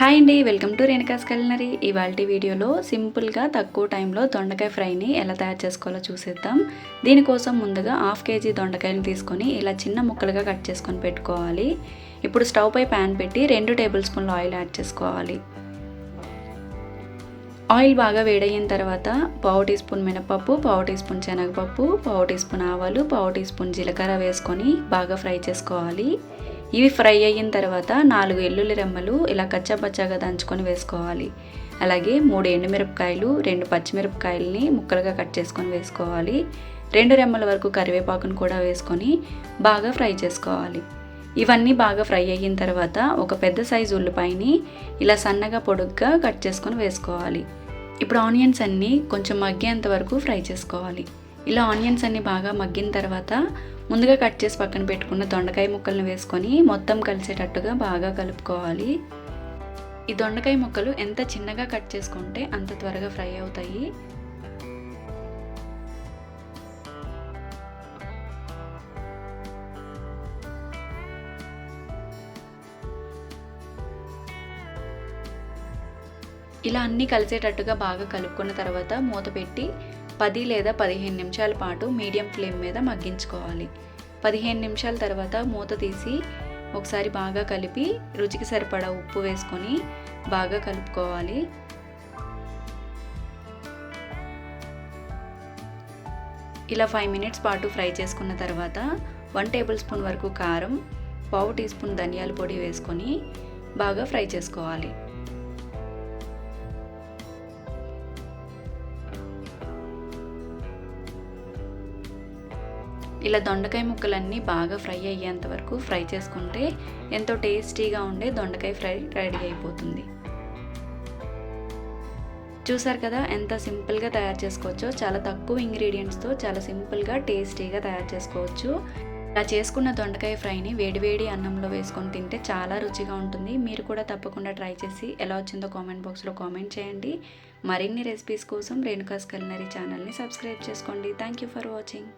Hi అండి welcome to Renuka's culinary. ఇవాళ వీడియోలో సింపుల్గా తక్కువ టైంలో దొండకాయ ఫ్రైని ఎలా తయారు చేసుకోవాలో చూసేద్దాం. దీనికోసం ముందుగా హాఫ్ కేజీ దొండకాయలు తీసుకొని ఇలా చిన్న ముక్కలుగా కట్ చేసుకొని పెట్టుకోవాలి. ఇప్పుడు స్టవ్ పై ప్యాన్ పెట్టి రెండు టేబుల్ స్పూన్లు ఆయిల్ యాడ్ చేసుకోవాలి. ఆయిల్ బాగా వేడయిన తర్వాత పావు టీ స్పూన్ మినపప్పు పావు టీ స్పూన్ శనగపప్పు పావు టీ స్పూన్ ఆవాలు పావు టీ స్పూన్ జీలకర్ర వేసుకొని బాగా ఫ్రై చేసుకోవాలి. ఇవి ఫ్రై అయిన తర్వాత నాలుగు ఎల్లుల్లి రెమ్మలు ఇలా కచ్చాపచ్చాగా దంచుకొని వేసుకోవాలి. అలాగే మూడు ఎండుమిరపకాయలు రెండు పచ్చిమిరపకాయలని ముక్కలుగా కట్ చేసుకొని వేసుకోవాలి. రెండు రెమ్మల వరకు కరివేపాకును కూడా వేసుకొని బాగా ఫ్రై చేసుకోవాలి. ఇవన్నీ బాగా ఫ్రై అయిన తర్వాత ఒక పెద్ద సైజు ఉల్లిపాయని ఇలా సన్నగా పొడుగ్గా కట్ చేసుకొని వేసుకోవాలి. ఇప్పుడు ఆనియన్స్ అన్నీ కొంచెం మగ్గేంత వరకు ఫ్రై చేసుకోవాలి. ఇలా ఆనియన్స్ అన్నీ బాగా మగ్గిన తర్వాత ముందుగా కట్ చేసి పక్కన పెట్టుకున్న దొండకాయ ముక్కలను వేసుకొని మొత్తం కలిసేటట్టుగా బాగా కలుపుకోవాలి. ఈ దొండకాయ ముక్కలు ఎంత చిన్నగా కట్ చేసుకుంటే అంత త్వరగా ఫ్రై అవుతాయి. ఇలా అన్నీ కలిసేటట్టుగా బాగా కలుపుకున్న తర్వాత మూత పెట్టి పది లేదా పదిహేను నిమిషాల పాటు మీడియం ఫ్లేమ్ మీద మగ్గించుకోవాలి. పదిహేను నిమిషాల తర్వాత మూత తీసి ఒకసారి బాగా కలిపి రుచికి సరిపడా ఉప్పు వేసుకొని బాగా కలుపుకోవాలి. ఇలా ఫైవ్ మినిట్స్ పాటు ఫ్రై చేసుకున్న తర్వాత వన్ టేబుల్ స్పూన్ వరకు కారం పావు టీ స్పూన్ ధనియాల పొడి వేసుకొని బాగా ఫ్రై చేసుకోవాలి. ఇలా దొండకాయ ముక్కలన్నీ బాగా ఫ్రై అయ్యేంత వరకు ఫ్రై చేసుకుంటే ఎంతో టేస్టీగా ఉండే దొండకాయ ఫ్రై రెడీ అయిపోతుంది. చూసారు కదా ఎంత సింపుల్గా తయారు చేసుకోవచ్చో చాలా తక్కువ ఇంగ్రీడియంట్స్తో చాలా సింపుల్గా టేస్టీగా తయారు చేసుకోవచ్చు. ఇలా చేసుకున్న దొండకాయ ఫ్రైని వేడివేడి అన్నంలో వేసుకొని తింటే చాలా రుచిగా ఉంటుంది. మీరు కూడా తప్పకుండా ట్రై చేసి ఎలా వచ్చిందో కామెంట్ బాక్స్లో కామెంట్ చేయండి. మరిన్ని రెసిపీస్ కోసం రేణుకాస్ కలినరీ ఛానల్ని సబ్స్క్రైబ్ చేసుకోండి. Thank you for watching.